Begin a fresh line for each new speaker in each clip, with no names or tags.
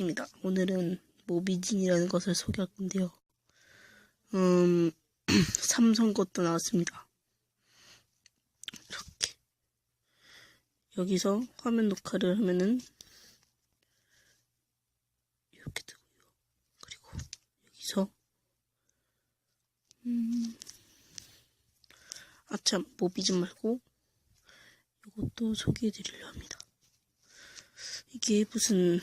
입니다. 오늘은 모비진이라는 것을 소개할 건데요. 음, 삼성 것도 나왔습니다. 이렇게. 여기서 화면 녹화를 하면은 이렇게 뜨고요. 그리고 여기서 음, 아참 모비진 말고 이것도 소개해 드리려 합니다. 이게 무슨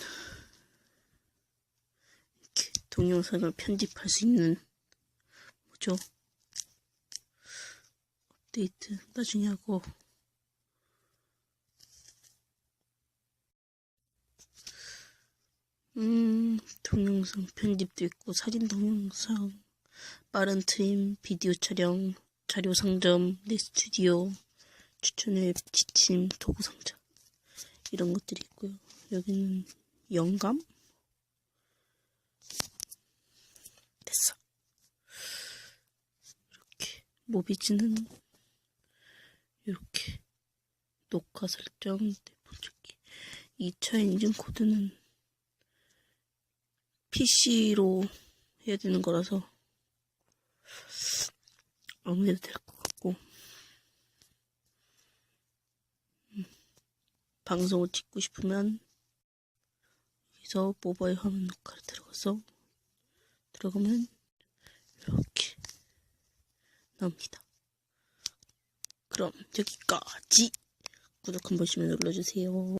이렇게 동영상을 편집할 수 있는 뭐죠? 업데이트 나중에 하고 음 동영상 편집도 있고 사진 동영상 빠른 트임 비디오 촬영 자료 상점 내 스튜디오 추천앱 지침 도구 상자 이런 것들이 있고요. 여기는 영감? 됐어. 이렇게 모비지는 이렇게 녹화 설정 찾기. 2차 엔진 코드는 PC로 해야 되는 거라서 아무래도 될 것 같고 음, 방송을 찍고 싶으면 여기서 모바일 화면 녹화를 들어가서 들어가면 이렇게 나옵니다. 그럼 여기까지 구독 한 번씩만 눌러주세요.